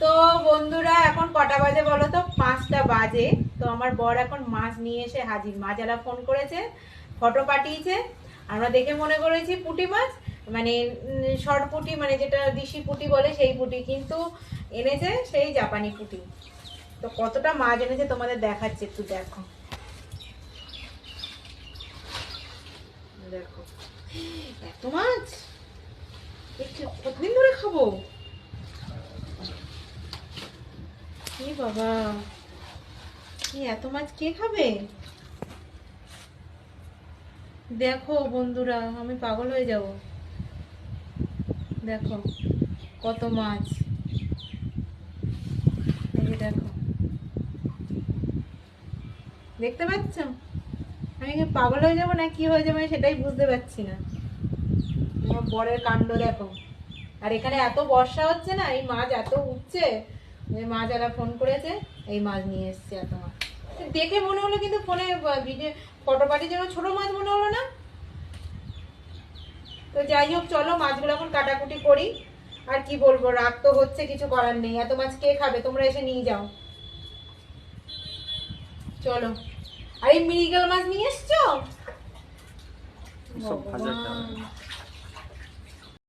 তো বন্ধুরা, এখন কটা বাজে বলো তো? পাঁচটা বাজে। তো আমার বর এখন মাছ নিয়ে এসে হাজির। মাজারা ফোন করেছে, ফটো পাঠিয়েছে, আমরা দেখে মনে করেছি পুঁটি মাছ মানে শর্ট পুঁটি মানে যেটা দিশি পুঁটি বলে সেই পুঁটি কিন্তু এনেছে সেই জাপানি পুঁটি। তো কতটা মাছ এনেছে তোমাদের দেখাচ্ছে একটু, দেখো। দেখো। এত মাছ? কতদিন ধরে খাব? এত মাছ কে খাবে? দেখো বন্ধুরা, আমি পাগল হয়ে যাব। দেখো কত মাছ। দেখো। দেখতে পাচ্ছ? আমি কি পাগল হয়ে যাব না কি হয়ে যাবে সেটাই বুঝতে পারছি না। আমার বরের কাণ্ড দেখো। আর এখানে এত বর্ষা হচ্ছে না, এই মাছ এত উঠছে যে মাছ এরা ফোন করেছে এই মাছ নিয়ে এসছে এত মাছ দেখে মনে হলো কিন্তু ফোনে ভিডিও ফটো পাঠিয়ে যেন ছোট মাছ মনে হলো না? তো যাই হোক চলো মাছগুলো এখন কাটাকুটি করি। আর কি বলব রাত তো হচ্ছে কিছু করার নেই। এত মাছ কে খাবে? তোমরা এসে নিয়ে যাও। চলো। আর এই মৃগেল মাছ নিয়ে এসছো?